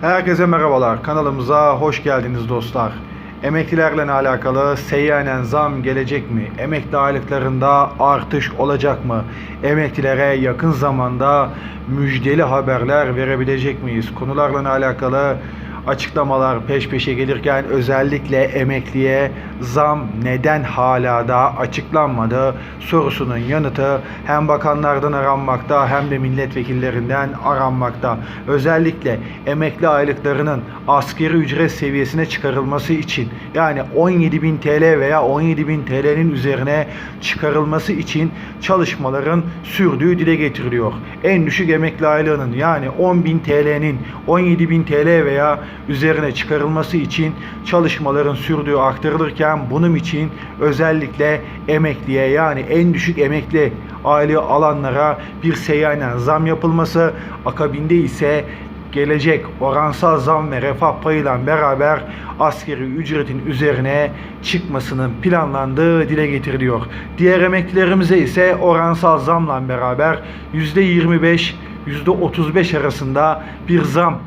Herkese merhabalar. Kanalımıza hoş geldiniz dostlar. Emeklilerle alakalı seyyanen zam gelecek mi? Emekli aylıklarında artış olacak mı? Emeklilere yakın zamanda müjdeli haberler verebilecek miyiz? Konularla alakalı açıklamalar peş peşe gelirken özellikle emekliye zam neden hala da açıklanmadı sorusunun yanıtı hem bakanlardan aranmakta hem de milletvekillerinden aranmakta. Özellikle emekli aylıklarının askeri ücret seviyesine çıkarılması için yani 17.000 TL veya 17.000 TL'nin üzerine çıkarılması için çalışmaların sürdüğü dile getiriliyor. En düşük emekli aylığının yani 10.000 TL'nin 17.000 TL veya üzerine çıkarılması için çalışmaların sürdüğü aktarılırken bunun için özellikle emekliye yani en düşük emekli aylığı alanlara bir seyyanen zam yapılması akabinde ise gelecek oransal zam ve refah payıyla beraber askeri ücretin üzerine çıkmasının planlandığı dile getiriliyor. Diğer emeklilerimize ise oransal zamla beraber %25 %35 arasında bir zam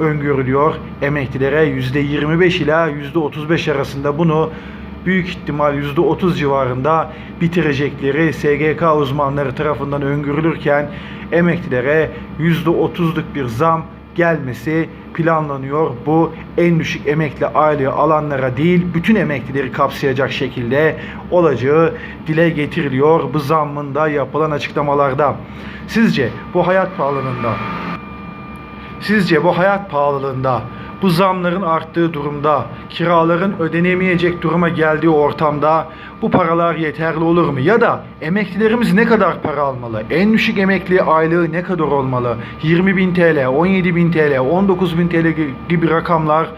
öngörülüyor. Emeklilere %25 ila %35 arasında bunu büyük ihtimal %30 civarında bitirecekleri SGK uzmanları tarafından öngörülürken emeklilere %30'luk bir zam gelmesi planlanıyor. Bu en düşük emekli aylığı alanlara değil bütün emeklileri kapsayacak şekilde olacağı dile getiriliyor bu zammın da yapılan açıklamalarda. Sizce bu hayat pahalılığında Sizce bu hayat pahalılığında, bu zamların arttığı durumda, kiraların ödenemeyecek duruma geldiği ortamda bu paralar yeterli olur mu? Ya da emeklilerimiz ne kadar para almalı? En düşük emekli aylığı ne kadar olmalı? 20 bin TL, 17 bin TL, 19 bin TL gibi rakamlar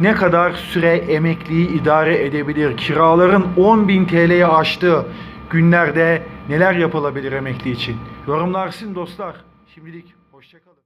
ne kadar süre emekliyi idare edebilir? Kiraların 10 bin TL'ye aştığı günlerde neler yapılabilir emekli için? Yorumlar sizin dostlar. Şimdilik hoşçakalın.